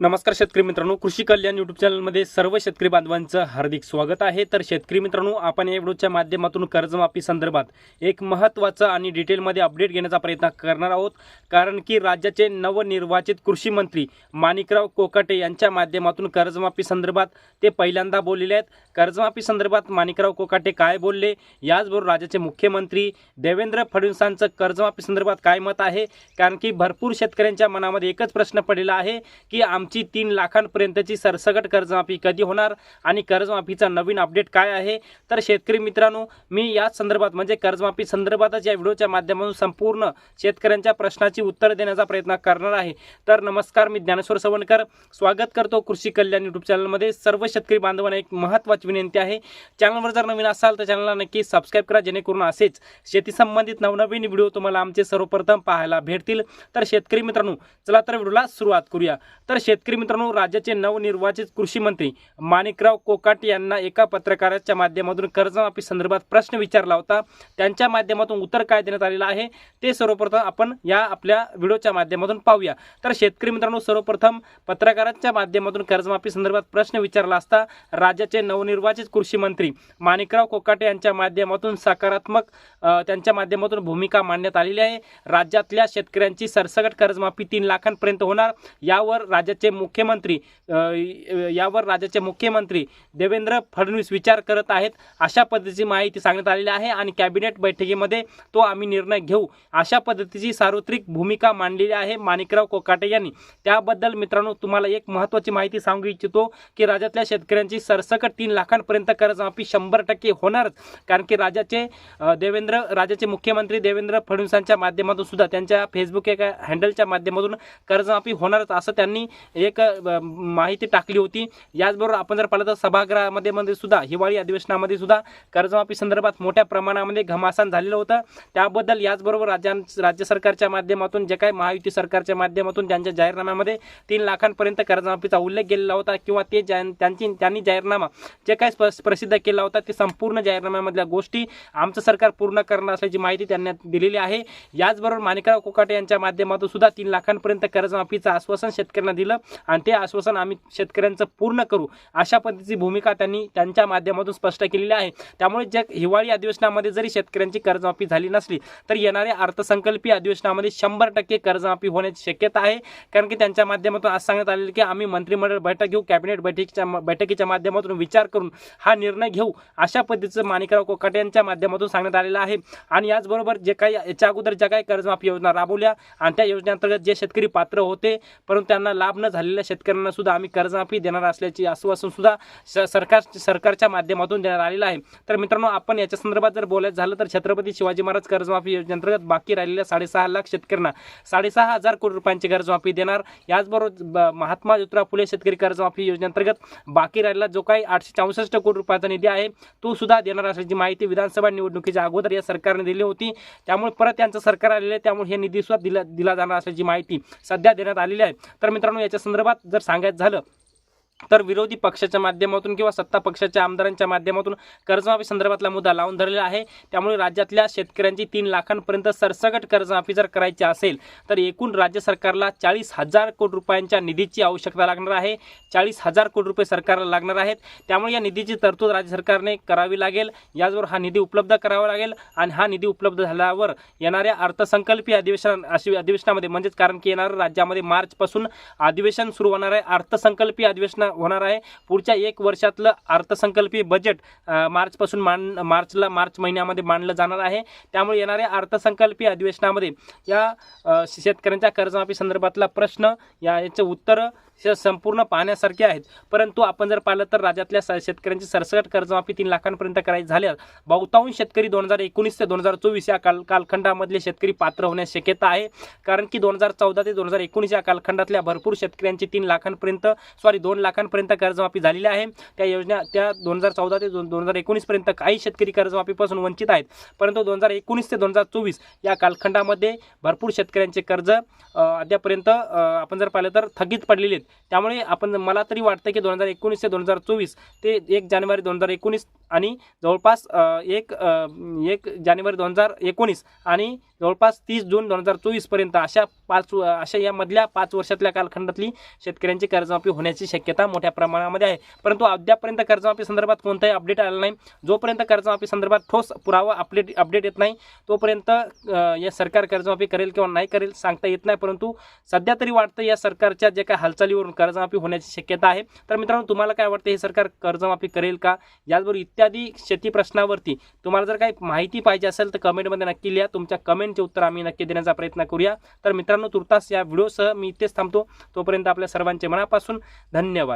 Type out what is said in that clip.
नमस्कार शेतकरी मित्रांनो कृषी कल्याण युट्यूब चॅनलमध्ये सर्व शेतकरी बांधवांचं हार्दिक स्वागत आहे. तर शेतकरी मित्रांनो आपण या व्हिडिओच्या माध्यमातून कर्जमाफी संदर्भात एक महत्त्वाचं आणि डिटेलमध्ये अपडेट घेण्याचा प्रयत्न करणार आहोत. कारण की राज्याचे नवनिर्वाचित कृषी मंत्री माणिकराव कोकाटे यांच्या माध्यमातून कर्जमाफी संदर्भात ते पहिल्यांदा बोललेले आहेत. कर्जमाफी संदर्भात माणिकराव कोकाटे काय बोलले? याचबरोबर राज्याचे मुख्यमंत्री देवेंद्र फडणवीसांचं कर्जमाफी संदर्भात काय मत आहे? कारण की भरपूर शेतकऱ्यांच्या मनामध्ये एकच प्रश्न पडलेला आहे की आमची तीन लाखांपर्यंतची सरसकट कर्जमाफी कधी होणार आणि कर्जमाफीचा नवीन अपडेट काय आहे? तर शेतकरी मित्रांनो मी याच संदर्भात म्हणजे कर्जमाफी संदर्भातच या व्हिडिओच्या माध्यमातून संपूर्ण शेतकऱ्यांच्या प्रश्नाची उत्तर देण्याचा प्रयत्न करणार आहे. तर नमस्कार मी ज्ञानेश्वर सवणकर स्वागत करतो कृषी कल्याण युट्यूब चॅनलमध्ये सर्व शेतकरी बांधवांना एक महत्त्वाची विनंती आहे. चॅनलवर जर नवीन असाल तर चॅनलला नक्की सबस्क्राईब करा जेणेकरून असेच शेती संबंधित नवनवीन व्हिडिओ तुम्हाला आमचे सर्वप्रथम पाहायला भेटतील. तर शेतकरी मित्रांनो चला तर व्हिडिओला सुरुवात करूया. तर शेत शेतकरी मित्रांनो राज्याचे नवनिर्वाचित कृषी मंत्री माणिकराव कोकाटे यांना एका पत्रकाराच्या माध्यमातून कर्जमाफी संदर्भात प्रश्न विचारला होता. त्यांच्या माध्यमातून उत्तर काय देण्यात आलेलं आहे ते सर्वप्रथम आपण या आपल्या व्हिडिओच्या माध्यमातून पाहूया. तर शेतकरी मित्रांनो सर्वप्रथम पत्रकारांच्या माध्यमातून कर्जमाफी संदर्भात प्रश्न विचारला असता राज्याचे नवनिर्वाचित कृषी मंत्री माणिकराव कोकाटे यांच्या माध्यमातून सकारात्मक त्यांच्या माध्यमातून भूमिका मांडण्यात आलेली आहे. राज्यातल्या शेतकऱ्यांची सरसकट कर्जमाफी तीन लाखांपर्यंत होणार. यावर राज्याचे मुख्यमंत्री यावर राज्याचे मुख्यमंत्री देवेंद्र फडणवीस विचार करत आहेत अशा पद्धतीची माहिती सांगण्यात आलेली आहे आणि कॅबिनेट बैठकीमध्ये तो आम्ही निर्णय घेऊ अशा पद्धतीची सार्वत्रिक भूमिका मांडलेली आहे माणिकराव कोकाटे यांनी. त्याबद्दल मित्रांनो तुम्हाला एक महत्त्वाची माहिती सांगू इच्छितो की राज्यातल्या शेतकऱ्यांची सरसकट तीन लाखांपर्यंत कर्जमाफी शंभर टक्के होणारच. कारण की राज्याचे देवेंद्र राज्याचे मुख्यमंत्री देवेंद्र फडणवीसांच्या माध्यमातून सुद्धा त्यांच्या फेसबुक एका हँडलच्या माध्यमातून कर्जमाफी होणारच असं त्यांनी एक माहिती टाकली होती. याचबरोबर आपण जर पाहिलं तर सभागृहामध्ये मध्ये सुद्धा हिवाळी अधिवेशनामध्ये सुद्धा कर्जमाफी संदर्भात मोठ्या प्रमाणामध्ये घमासान झालेलं होतं. त्याबद्दल याचबरोबर राज्यां राज्य सरकारच्या माध्यमातून जे काही महायुती सरकारच्या माध्यमातून त्यांच्या जाहीरनाम्यामध्ये तीन लाखांपर्यंत कर्जमाफीचा उल्लेख केलेला होता किंवा ते जा त्यांची त्यांनी जाहीरनामा जे काही प्रसिद्ध केला होता ते संपूर्ण जाहीरनाम्यामधल्या गोष्टी आमचं सरकार पूर्ण करणार असल्याची माहिती त्यांनी दिलेली आहे. याचबरोबर माणिकराव कोकाटे यांच्या माध्यमातून सुद्धा तीन लाखांपर्यंत कर्जमाफीचं आश्वासन शेतकऱ्यांना दिलं. आणि ते आश्वासन आम्ही शेतकऱ्यांचं पूर्ण करू. अशा पद्धतीची भूमिका त्यांनी त्यांच्या माध्यमातून स्पष्ट केलेली आहे. त्यामुळे ज्या हिवाळी अधिवेशनामध्ये जरी शेतकऱ्यांची कर्जमाफी झाली नसली तर येणाऱ्या अर्थसंकल्पीय अधिवेशनामध्ये शंभर टक्के कर्जमाफी होण्याची शक्यता आहे. कारण की त्यांच्या माध्यमातून आज सांगण्यात आलेलं की आम्ही मंत्रिमंडळ बैठक घेऊ कॅबिनेट बैठकीच्या बैठकीच्या माध्यमातून विचार करून हा निर्णय घेऊ अशा पद्धतीचं माणिकराव कोकाटे यांच्या माध्यमातून सांगण्यात आलेलं आहे. आणि याचबरोबर जे काही याच्या अगोदर ज्या काही कर्जमाफी योजना राबवल्या आणि त्या योजनेअंतर्गत जे शेतकरी पात्र होते परंतु त्यांना लाभ न झालेल्या शेतकऱ्यांना सुद्धा आम्ही कर्जमाफी देणार असल्याची आश्वासन सुद्धा स- सरकार सरकारच्या माध्यमातून देण्यात आलेलं आहे. तर मित्रांनो आपण याच्या संदर्भात जर बोलायचं झालं तर छत्रपती शिवाजी महाराज कर्जमाफी योजनेअंतर्गत बाकी राहिलेल्या साडेसहा लाख शेतकऱ्यांना साडेसहा हजार कोटी रुपयांची कर्जमाफी देणार. याचबरोबर ब- महात्मा ज्योतिराव फुले शेतकरी कर्जमाफी योजनेअंतर्गत बाकी राहिलेला जो काही आठशे चौसष्ट कोटी रुपयाचा निधी आहे तो सुद्धा देणार असल्याची माहिती विधानसभा निवडणुकीच्या अगोदर या सरकारने दिली होती. त्यामुळे परत यांचं सरकार आलेलं आहे त्यामुळे हे निधी सुद्धा दिला दिला जाणार असल्याची माहिती सध्या देण्यात आलेली आहे. तर मित्रांनो याच्या संदर्भात जर सांगायचं झालं तर विरोधी पक्षाच्या माध्यमातून किंवा सत्ता पक्षाच्या आमदारांच्या माध्यमातून कर्जमाफी संदर्भातला मुद्दा लावून धरलेला आहे. त्यामुळे राज्यातल्या शेतकऱ्यांची तीन लाखांपर्यंत सरसकट कर्जमाफी जर करायची असेल तर एकूण राज्य सरकारला चाळीस हजार कोटी रुपयांच्या निधीची आवश्यकता लागणार आहे. चाळीस हजार कोटी रुपये सरकारला लागणार आहेत. त्यामुळे या निधीची तरतूद राज्य सरकारने करावी लागेल. याचबरोबर हा निधी उपलब्ध करावा लागेल आणि हा निधी उपलब्ध झाल्यावर येणाऱ्या अर्थसंकल्पीय अधिवेशन अशी अधिवेशनामध्ये म्हणजेच कारण की येणाऱ्या राज्यामध्ये मार्चपासून अधिवेशन सुरू होणार आहे. अर्थसंकल्पीय अधिवेशन होणार आहे. पुढच्या एक वर्षातलं अर्थसंकल्पीय बजेट मार्चपासून मान मार्चला मार्च महिन्यामध्ये मांडलं जाणार आहे. त्यामुळे येणाऱ्या अर्थसंकल्पीय अधिवेशनामध्ये या शेतकऱ्यांच्या कर्जमाफी संदर्भातला प्रश्न या याचं उत्तर संपूर्ण पाहण्यासारखे आहेत. परंतु आपण जर पाहिलं तर राज्यातल्या शेतकऱ्यांची सरसकट कर्जमाफी तीन लाखांपर्यंत करायची झाल्यास बहुतांश शेतकरी दोन हजार एकोणीस ते दोन हजार चोवीस या काल कालखंडामधले शेतकरी पात्र होण्यास शक्यता आहे. कारण की दोन हजार चौदा ते दोन हजार एकोणीस या कालखंडातल्या भरपूर शेतकऱ्यांची तीन लाखांपर्यंत सॉरी दोन लाख लाखांपर्यंत कर्जमाफी झालेली आहे. त्या योजना त्या दोन हजार चौदा ते दोन हजार एकोणीसपर्यंत काही शेतकरी कर्जमाफीपासून वंचित आहेत. परंतु दोन हजार एकोणीस ते दोन हजार चोवीस या कालखंडामध्ये भरपूर शेतकऱ्यांचे कर्ज अद्यापर्यंत आपण जर पाहिलं तर थकीत पडलेले आहेत. त्यामुळे आपण मला तरी वाटतं की दोन हजार एकोणीस ते दोन हजार चोवीस ते एक जानेवारी दोन हजार एकोणीस आणि जवळपास एक एक जानेवारी दोन हजार एकोणीस आणि जवळपास तीस जून दोन हजार चोवीसपर्यंत अशा पाच अशा या मधल्या पाच वर्षातल्या कालखंडातली शेतकऱ्यांची कर्जमाफी होण्याची शक्यता मोठ्या प्रमाणामध्ये आहे. परंतु अद्यापर्यंत कर्जमाफी संदर्भात कोणताही अपडेट आला नाही. जोपर्यंत कर्जमाफी संदर्भात ठोस पुरावा अपडेट अपडेट येत नाही तोपर्यंत या सरकार कर्जमाफी करेल किंवा नाही करेल सांगता येत नाही. परंतु सध्या तरी वाटतं या सरकारच्या जे काही हालचालीवरून कर्जमाफी होण्याची शक्यता आहे. तर मित्रांनो तुम्हाला काय वाटतं हे सरकार कर्जमाफी करेल का? याचबरोबर इत्यादी शेती प्रश्नावरती तुम्हाला जर काही माहिती पाहिजे असेल तर कमेंटमध्ये नक्की लिहा. तुमच्या कमेंटचे उत्तर आम्ही नक्की देण्याचा प्रयत्न करूया. तर मित्रांनो तुर्तास या व्हिडिओसह मी इथेच थांबतो. तोपर्यंत आपल्या सर्वांचे मनापासून धन्यवाद.